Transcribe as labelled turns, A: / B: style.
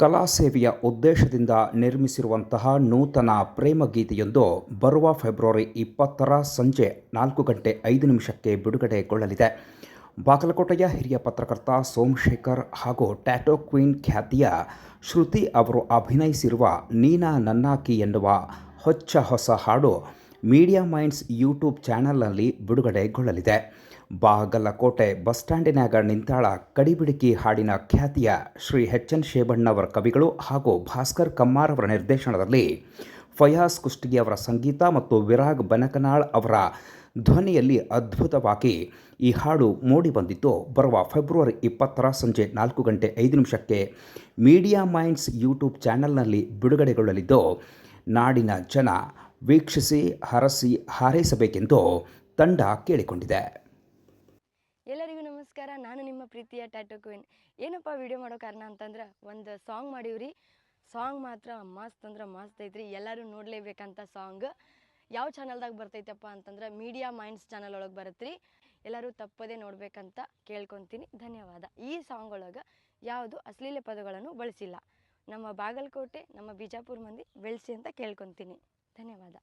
A: ಕಲಾ ಸೇವೆಯ ಉದ್ದೇಶದಿಂದ ನಿರ್ಮಿಸಿರುವಂತಹ ನೂತನ ಪ್ರೇಮ ಗೀತೆಯೊಂದು ಬರುವ ಫೆಬ್ರವರಿ ಇಪ್ಪತ್ತರ ಸಂಜೆ ನಾಲ್ಕು ಗಂಟೆ ಐದು ನಿಮಿಷಕ್ಕೆ ಬಿಡುಗಡೆಗೊಳ್ಳಲಿದೆ. ಬಾಗಲಕೋಟೆಯ ಹಿರಿಯ ಪತ್ರಕರ್ತ ಸೋಮಶೇಖರ್ ಹಾಗೂ ಟ್ಯಾಟೋ ಕ್ವೀನ್ ಖ್ಯಾತಿಯ ಶ್ರುತಿ ಅವರು ಅಭಿನಯಿಸಿರುವ ನೀನಾ ನನ್ನಾಕಿ ಎನ್ನುವ ಹೊಚ್ಚ ಹೊಸ ಹಾಡು ಮೀಡಿಯಾ ಮೈಂಡ್ಸ್ ಯೂಟ್ಯೂಬ್ ಚಾನಲ್ನಲ್ಲಿ ಬಿಡುಗಡೆಗೊಳ್ಳಲಿದೆ. ಬಾಗಲಕೋಟೆ ಬಸ್ ಸ್ಟ್ಯಾಂಡಿನಾಗ ನಿಂತಾಳ ಕಡಿಬಿಡಿಕಿ ಹಾಡಿನ ಖ್ಯಾತಿಯ ಶ್ರೀ ಎಚ್ ಎನ್ ಶೇಬಣ್ಣವರ ಕವಿಗಳು ಹಾಗೂ ಭಾಸ್ಕರ್ ಕಮ್ಮಾರ್ ಅವರ ನಿರ್ದೇಶನದಲ್ಲಿ ಫಯಾಸ್ ಕುಷ್ಟಗಿ ಅವರ ಸಂಗೀತ ಮತ್ತು ವಿರಾಗ್ ಬನಕನಾಳ್ ಅವರ ಧ್ವನಿಯಲ್ಲಿ ಅದ್ಭುತವಾಗಿ ಈ ಹಾಡು ಮೂಡಿ ಬಂದಿದ್ದು ಬರುವ ಫೆಬ್ರವರಿ ಇಪ್ಪತ್ತರ ಸಂಜೆ ನಾಲ್ಕು ಗಂಟೆ ಐದು ನಿಮಿಷಕ್ಕೆ ಮೀಡಿಯಾ ಮೈಂಡ್ಸ್ ಯೂಟ್ಯೂಬ್ ಚಾನಲ್ನಲ್ಲಿ ಬಿಡುಗಡೆಗೊಳ್ಳಲಿದ್ದು, ನಾಡಿನ ಜನ ವೀಕ್ಷಿಸಿ, ಹರಸಿ, ಹಾರೈಸಬೇಕೆಂದು ತಂಡ ಕೇಳಿಕೊಂಡಿದೆ.
B: ಎಲ್ಲರಿಗೂ ನಮಸ್ಕಾರ. ನಾನು ನಿಮ್ಮ ಪ್ರೀತಿಯ ಟ್ಯಾಟೋ ಕ್ವೀನ್ ಏನಪ್ಪ ವಿಡಿಯೋ ಮಾಡೋ ಕಾರಣ ಅಂತಂದ್ರೆ, ಒಂದು ಸಾಂಗ್ ಮಾಡೀವ್ರಿ. ಸಾಂಗ್ ಮಾತ್ರ ಮಸ್ತ್ ಅಂದ್ರೆ ಮಸ್ತ್ ಐತ್ರಿ. ಎಲ್ಲರೂ ನೋಡಲೇಬೇಕಂತ ಸಾಂಗ್ ಯಾವ ಚಾನಲ್ದಾಗ ಬರ್ತೈತಪ್ಪ ಅಂತಂದ್ರೆ ಮೀಡಿಯಾ ಮೈಂಡ್ಸ್ ಚಾನಲ್ ಒಳಗೆ ಬರುತ್ತೆ ಎಲ್ಲರೂ ತಪ್ಪದೇ ನೋಡಬೇಕಂತ ಕೇಳ್ಕೊತೀನಿ. ಧನ್ಯವಾದ. ಈ ಸಾಂಗ್ ಒಳಗೆ ಯಾವುದು ಅಶ್ಲೀಲ ಪದಗಳನ್ನು ಬಳಸಿಲ್ಲ. ನಮ್ಮ ಬಾಗಲಕೋಟೆ, ನಮ್ಮ ಬಿಜಾಪುರ ಮಂದಿ ಬೆಳೆಸಿ ಅಂತ ಕೇಳ್ಕೊತೀನಿ. ಧನ್ಯವಾದ.